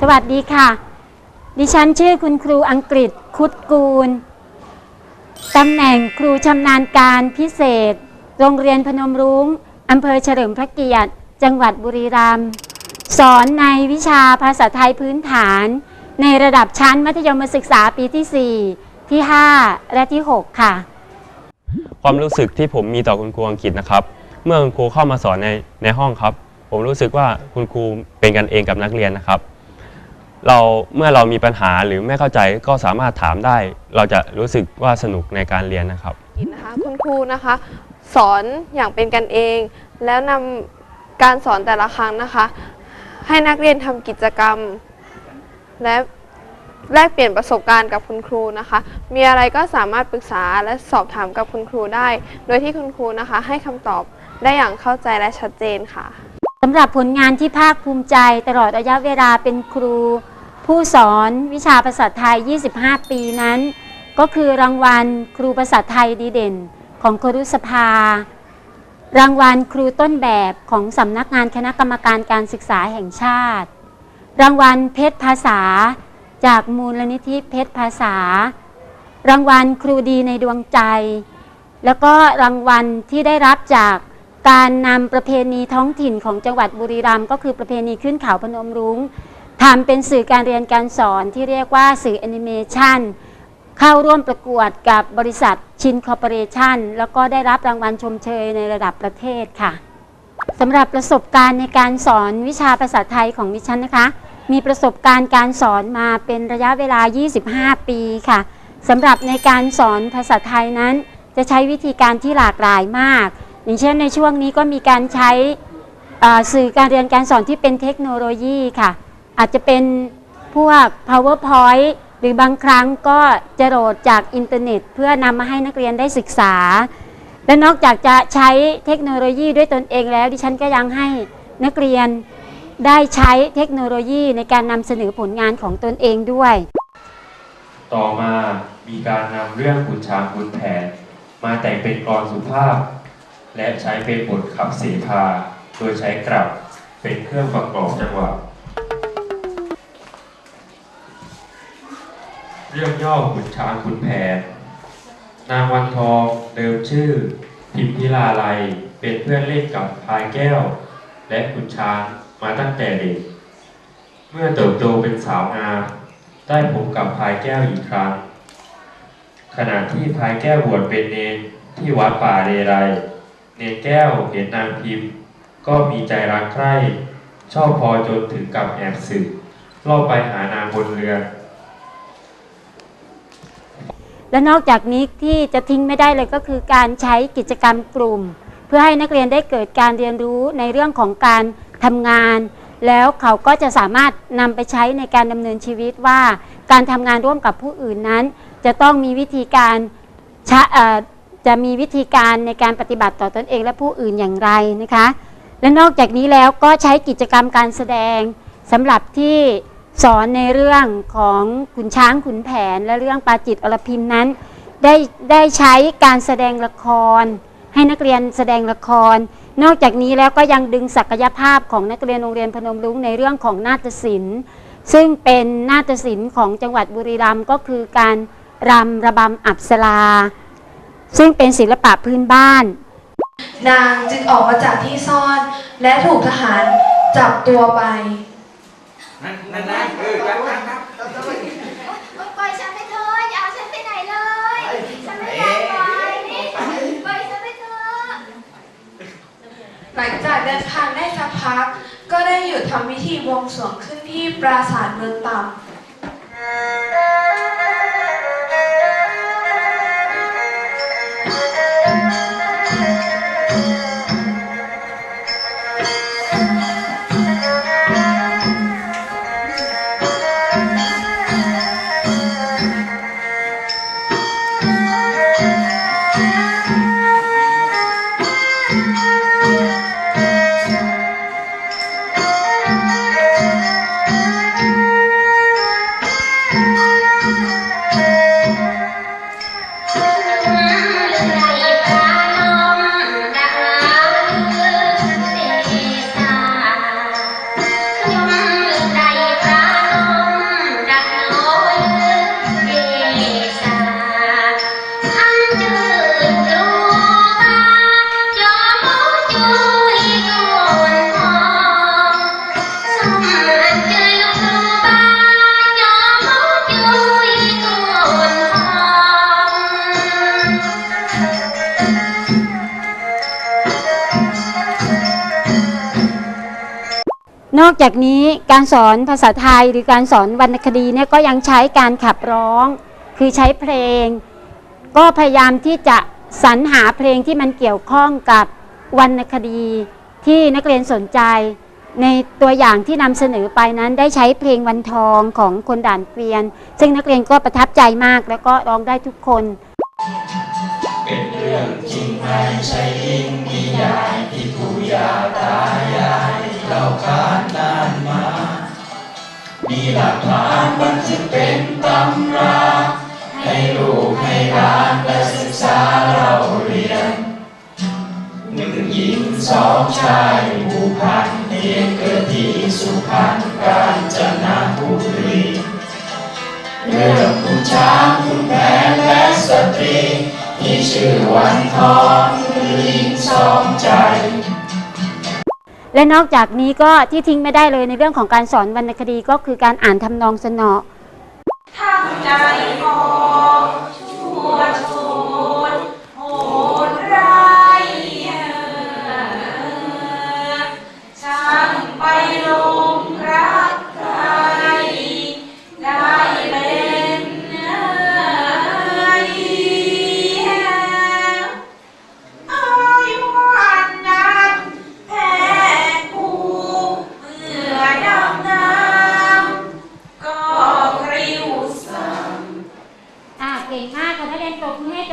สวัสดีค่ะ ดิฉันชื่อคุณครูอังกฤษคุดกูล ตำแหน่งครูชำนาญการพิเศษ โรงเรียนพนมรุ้งอำเภอเฉลิมพระเกียรติ จังหวัดบุรีรัมย์ สอนในวิชาภาษาไทยพื้นฐาน ในระดับชั้นมัธยมศึกษาปีที่ 4 ที่ 5 และที่ 6 ค่ะ ความรู้สึกที่ผมมีต่อคุณครูอังกฤษนะครับ เมื่อคุณครูเข้ามาสอนในในห้องครับ ผมรู้สึกว่าคุณครูเป็นกันเองกับนักเรียนนะครับ เราเมื่อเรามีปัญหาหรือไม่เข้าใจก็สามารถถามได้ เราจะรู้สึกว่าสนุกในการเรียนนะครับ นะคะคุณครูนะคะ สอนอย่างเป็นกันเอง แล้วนำการสอนแต่ละครั้งนะคะ ให้นักเรียนทำกิจกรรม และแลกเปลี่ยนประสบการณ์กับคุณครูนะคะ มีอะไรก็สามารถปรึกษาและสอบถามกับคุณครูได้ โดยที่คุณครูนะคะ ให้คำตอบได้อย่างเข้าใจและชัดเจนค่ะ สำหรับผลงานที่ภาคภูมิใจตลอดระยะเวลาเป็นครู ผู้สอนวิชาภาษาไทย 25 ปีนั้น ก็คือรางวัลครูภาษาไทยดีเด่นของครุสภา รางวัลครูต้นแบบของสำนักงานคณะกรรมการการศึกษาแห่งชาติ รางวัลเพชรภาษา จากมูลนิธิเพชรภาษา รางวัลครูดีในดวงใจ แล้วก็รางวัลที่ได้รับจากการนำประเพณีท้องถิ่นของจังหวัดบุรีรัมย์ก็คือประเพณีขึ้นเขาพนมรุ้ง ทำเป็นสื่อการเรียนการสอนที่เรียกว่าสื่อแอนิเมชันเข้าร่วมประกวดกับบริษัทชินคอร์ปอเรชันแล้วก็ได้รับรางวัลชมเชยในระดับประเทศค่ะสำหรับประสบการณ์ในการสอนวิชาภาษาไทยของดิฉันนะคะ มีประสบการณ์การสอนมาเป็นระยะเวลา 25 ปีค่ะสำหรับในการสอนภาษาไทยนั้น จะใช้วิธีการที่หลากหลายมาก อย่างเช่นในช่วงนี้ก็มีการใช้สื่อการเรียนการสอนที่เป็นเทคโนโลยีค่ะ อาจจะเป็นพวก powerpoint หรือบางครั้งก็จะโหลดจากอินเทอร์เน็ต เพื่อนำมาให้นักเรียนได้ศึกษา และนอกจากจะใช้เทคโนโลยีด้วยตนเองแล้ว ดิฉันก็ยังให้นักเรียนได้ใช้เทคโนโลยีในการนำเสนอผลงานของตนเองด้วย ต่อมามีการนำเรื่องขุนช้างขุนแผน มาแต่งเป็นกลอนสุภาพ และใช้เป็นบทขับเสพาโดยใช้กลับเป็นเครื่องประกอบจังหวะ เรื่องย่อขุนช้างขุนแผน นางวันทองเดิมชื่อ พิมพิลาไลยเป็นเพื่อนเล่นกับพายแก้ว และขุนช้างมาตั้งแต่เด็ก เมื่อเติบโตเป็นสาวงามได้พบกับพายแก้วอีกครั้ง ขณะที่พายแก้วบวชเป็นเนนที่วัดป่าเรไรยเนนแก้วเห็นนางพิมพ์ ก็มีใจรักใคร่ชอบพอจนถึงกับแอบสึกล่อบไปหานางบนเรือ และนอกจากนี้ที่จะทิ้งไม่ได้เลยก็คือการใช้กิจกรรมกลุ่ม เพื่อให้นักเรียนได้เกิดการเรียนรู้ในเรื่องของการทำงาน แล้วเขาก็จะสามารถนำไปใช้ในการดำเนินชีวิตว่า การทำงานร่วมกับผู้อื่นนั้น จะต้องมีวิธีการะจะมีวิธีการในการปฏิบัติต่อตนเองและผู้อื่นอย่างไรนะคะ และนอกจากนี้แล้วก็ใช้กิจกรรมการแสดงสำหรับที่ สอนในเรื่องของขุนช้างขุนแผนและเรื่องปาจิตอรพิมนั้น ได้ได้ใช้การแสดงละคร ให้นักเรียนแสดงละคร นอกจากนี้แล้วก็ยังดึงศักยภาพของนักเรียนโรงเรียนพนมรุ้งในเรื่องของนาฏศิลป์ ซึ่งเป็นนาฏศิลป์ของจังหวัดบุรีรัมย์ก็คือการรำระบำอับสราซึ่งเป็นศิลปะพื้นบ้าน นางจึงออกมาจากที่ซ่อนและถูกทหารจับตัวไป นั่นนั่นนั่นเออจับจับจับปล่อยฉันไปเถอะอย่าเอาฉันไปไหนเลย ฉันไม่อยากไปนี่ปล่อยฉันไปเถอะหลังจากเดินทางได้สักพัก ก็ได้หยุดทำพิธีบวงสรวงขึ้นที่ปราสาทเมืองต่ำ อกจากนี้การสอนภาษาไทยหรือการสอนวรรณคดีเนี่ยก็ยังใช้การขับร้อง คือใช้เพลง ก็พยายามที่จะสรรหาเพลงที่มันเกี่ยวข้องกับวรรณคดี ที่นักเรียนสนใจ ในตัวอย่างที่นำเสนอไปนั้นได้ใช้เพลงวันทองของคนด่านเกวียน ซึ่งนักเรียนก็ประทับใจมากแล้วก็ร้องได้ทุกคน เป็นเรื่องจริงไม่ใช่อิงนิ เป็นตำราให้ลูกให้หลานได้ศึกษาเราเรียนหนึ่งหญิงสองชายผูกพันเพียงเกิดที่สุพรรณกาญจนบุรีเรื่องคุณช้างคุณแผนและสตรีที่ชื่อวันทองหญิงสองใจและนอกจากนี้ก็ที่ทิ้งไม่ได้เลยในเรื่องของการสอนวรรณคดีก็คือการอ่านทำนองสนอ ทั้งใจพอชั่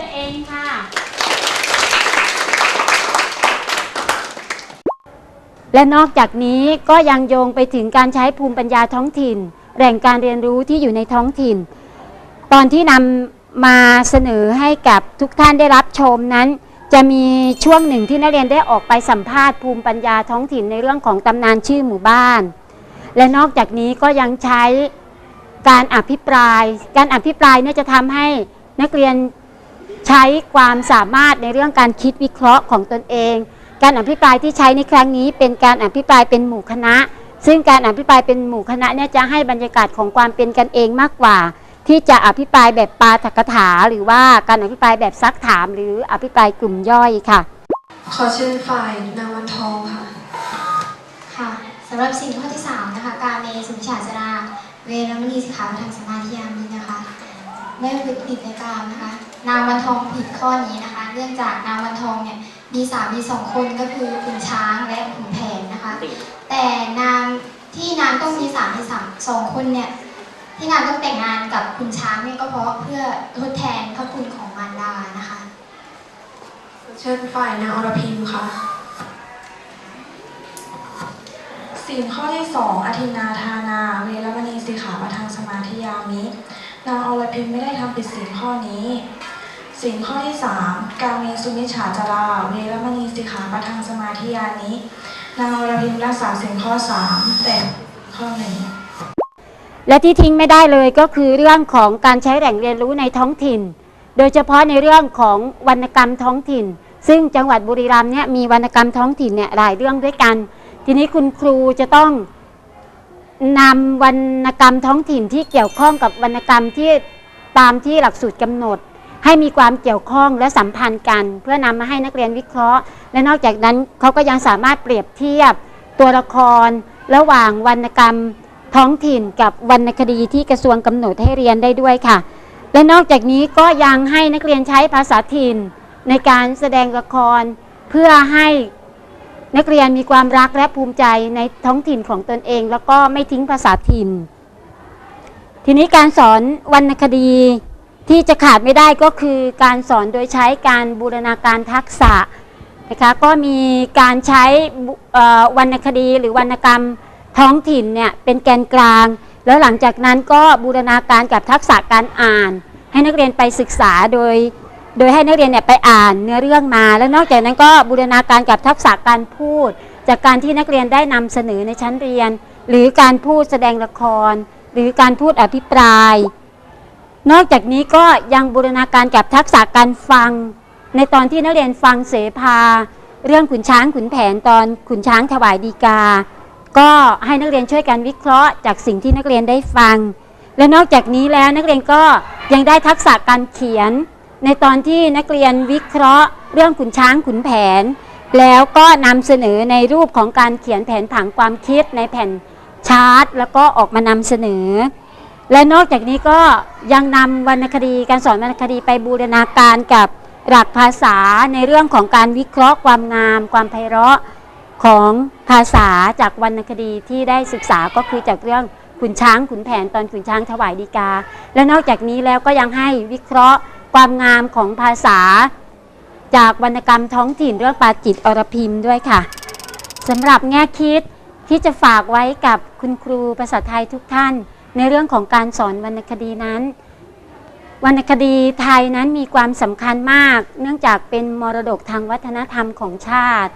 ตัวเองค่ะ และนอกจากนี้ก็ยังโยงไปถึงการใช้ภูมิปัญญาท้องถิ่น แหล่งการเรียนรู้ที่อยู่ในท้องถิ่น ตอนที่นำมาเสนอให้กับทุกท่านได้รับชมนั้น จะมีช่วงหนึ่งที่นักเรียนได้ออกไปสัมภาษณ์ภูมิปัญญาท้องถิ่นในเรื่องของตำนานชื่อหมู่บ้าน และนอกจากนี้ก็ยังใช้การอภิปราย การอภิปรายเนี่ยจะทำให้นักเรียน ใช้ความสามารถในเรื่องการคิดวิเคราะห์ของตนเอง การอภิปรายที่ใช้ในครั้งนี้ เป็นการอภิปรายเป็นหมู่คณะ ซึ่งการอภิปรายเป็นหมู่คณะเนี่ยจะให้บรรยากาศของความเป็นกันเองมากกว่า ที่จะอภิปรายแบบปาฐกถา หรือว่าการอภิปรายแบบซักถาม หรืออภิปรายกลุ่มย่อยค่ะ ขอเชิญฝ่ายนางวันทองค่ะค่ะสำหรับสิ่งข้อที่3นะคะการเมสุวิชาจราเวรมณีสิกขาประทางสมาธิยามีนะคะไม่ผิดผิดในการนะคะ นางวันทองผิดข้อนี้นะคะ เนื่องจากนางวันทองเนี่ยมีสามีสองคนก็คือขุนช้างและขุนแผนนะคะ แต่นางที่นางต้องมีสามีสามสองคนเนี่ยที่นางต้องแต่งงานกับขุนช้างเนี่ยก็เพราะเพื่อทดแทนพระคุณของมารดานะคะเชิญฝ่ายนางอรพิมค่ะสิ่งข้อที่สองอธินาทานา เวรมณีสิกขาประทางสมาธิยามินางอรพิมไม่ได้ทำผิดสิ่งข้อนี้ สิ่งข้อที่สามการเมสุมิจฉาจาราเวรมณีสิกขาประทางสมาธิยานินางอรพิมรักษาสิ่งข้อสามแต่ข้อหนึ่งและที่ทิ้งไม่ได้เลยก็คือเรื่องของการใช้แหล่งเรียนรู้ในท้องถิ่น โดยเฉพาะในเรื่องของวรรณกรรมท้องถิ่น ซึ่งจังหวัดบุรีรัมย์เนี่ยมีวรรณกรรมท้องถิ่นเนี่ยหลายเรื่องด้วยกัน ทีนี้คุณครูจะต้องนำวรรณกรรมท้องถิ่นที่เกี่ยวข้องกับวรรณกรรมที่ตามที่หลักสูตรกำหนด ให้มีความเกี่ยวข้องและสัมพันธ์กัน เพื่อนำมาให้นักเรียนวิเคราะห์ และนอกจากนั้นเขาก็ยังสามารถเปรียบเทียบตัวละคร ระหว่างวรรณกรรมท้องถิ่นกับวรรณคดีที่กระทรวงกำหนดให้เรียนได้ด้วยค่ะ และนอกจากนี้ก็ยังให้นักเรียนใช้ภาษาถิ่น ในการแสดงละคร เพื่อให้นักเรียนมีความรักและภูมิใจในท้องถิ่นของตนเอง แล้วก็ไม่ทิ้งภาษาถิ่น ทีนี้การสอนวรรณคดี ที่จะขาดไม่ได้ก็คือการสอนโดยใช้การบูรณาการทักษะนะคะก็มีการใช้วรรณคดีหรือวรรณกรรมท้องถิ่นเนี่ยเป็นแกนกลาง แล้วหลังจากนั้นก็บูรณาการกับทักษะการอ่าน ให้นักเรียนไปศึกษาโดย โดยให้นักเรียนเนี่ยไปอ่านเนื้อเรื่องมา แล้วนอกจากนั้นก็บูรณาการกับทักษะการพูด จากการที่นักเรียนได้นำเสนอในชั้นเรียน หรือการพูดแสดงละคร หรือการพูดอภิปราย นอกจากนี้ก็ยังบูรณาการกับทักษะการฟัง ในตอนที่นักเรียนฟังเสภา เรื่องขุนช้างขุนแผนตอนขุนช้างถวายดีกา ก็ให้นักเรียนช่วยกันวิเคราะห์ จากสิ่งที่นักเรียนได้ฟัง และนอกจากนี้แล้วนักเรียนก็ยังได้ทักษะการเขียน ในตอนที่นักเรียนวิเคราะห์ เรื่องขุนช้างขุนแผน แล้วก็นำเสนอในรูปของการเขียนแผนผังความคิดในแผ่นชาร์ตแล้วก็ออกมานำเสนอ และนอกจากนี้ก็ยังนำวรรณคดีการสอนวรรณคดีไปบูรณาการกับหลักภาษาในเรื่องของการวิเคราะห์ความงาม ความไพเราะของภาษาจากวรรณคดีที่ได้ศึกษาก็คือจากเรื่องขุนช้างขุนแผนตอนขุนช้างถวายดีกา และนอกจากนี้แล้วก็ยังให้วิเคราะห์ความงามของภาษา จากวรรณกรรมท้องถิ่นเรื่องปาจิตอรพิมพ์ด้วยค่ะสำหรับแง่คิดที่จะฝากไว้กับคุณครูภาษาไทยทุกท่าน ในเรื่องของการสอนวรรณคดีนั้น วรรณคดีไทยนั้นมีความสำคัญมาก เนื่องจากเป็นมรดกทางวัฒนธรรมของชาติ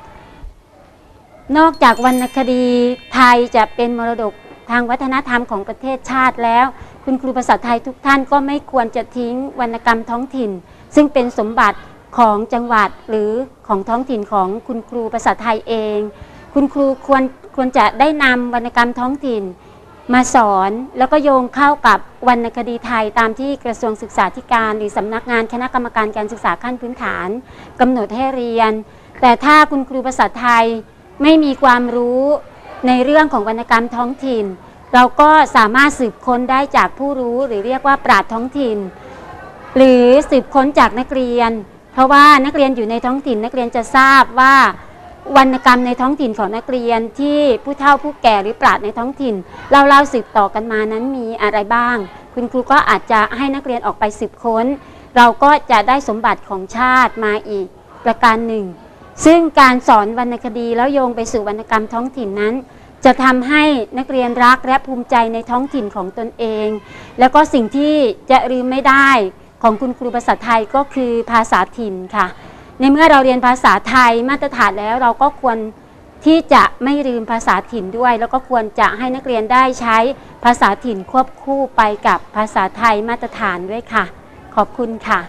นอกจากวรรณคดีไทยจะเป็นมรดกทางวัฒนธรรมของประเทศชาติแล้ว คุณครูภาษาไทยทุกท่านก็ไม่ควรจะทิ้งวรรณกรรมท้องถิ่น ซึ่งเป็นสมบัติของจังหวัดหรือของท้องถิ่นของคุณครูภาษาไทยเอง คุณครูควรควรจะได้นำวรรณกรรมท้องถิ่น มาสอนแล้วก็โยงเข้ากับวรรณคดีไทยตามที่กระทรวงศึกษาธิการ หรือสำนักงานคณะกรรมการการศึกษาขั้นพื้นฐานกำหนดให้เรียน แต่ถ้าคุณครูภาษาไทยไม่มีความรู้ในเรื่องของวรรณกรรมท้องถิ่น เราก็สามารถสืบค้นได้จากผู้รู้หรือเรียกว่าปราชท้องถิ่น หรือสืบค้นจากนักเรียน เพราะว่านักเรียนอยู่ในท้องถิ่น นักเรียนจะทราบว่า วรรณกรรมในท้องถิ่นของนักเรียนที่ผู้เฒ่าผู้แก่หรือปราชญ์ในท้องถิ่นเล่าเล่าสืบต่อกันมานั้นมีอะไรบ้าง คุณครูก็อาจจะให้นักเรียนออกไปสืบค้น เราก็จะได้สมบัติของชาติมาอีกประการหนึ่ง ซึ่งการสอนวรรณคดีแล้วโยงไปสู่วรรณกรรมท้องถิ่นนั้น จะทำให้นักเรียนรักและภูมิใจในท้องถิ่นของตนเอง แล้วก็สิ่งที่จะลืมไม่ได้ของคุณครูภาษาไทยก็คือภาษาถิ่นค่ะ ในเมื่อเราเรียนภาษาไทยมาตรฐานแล้วเราก็ควรที่จะไม่ลืมภาษาถิ่นด้วย แล้วก็ควรจะให้นักเรียนได้ใช้ภาษาถิ่นควบคู่ไปกับภาษาไทยมาตรฐานด้วยค่ะ ขอบคุณค่ะ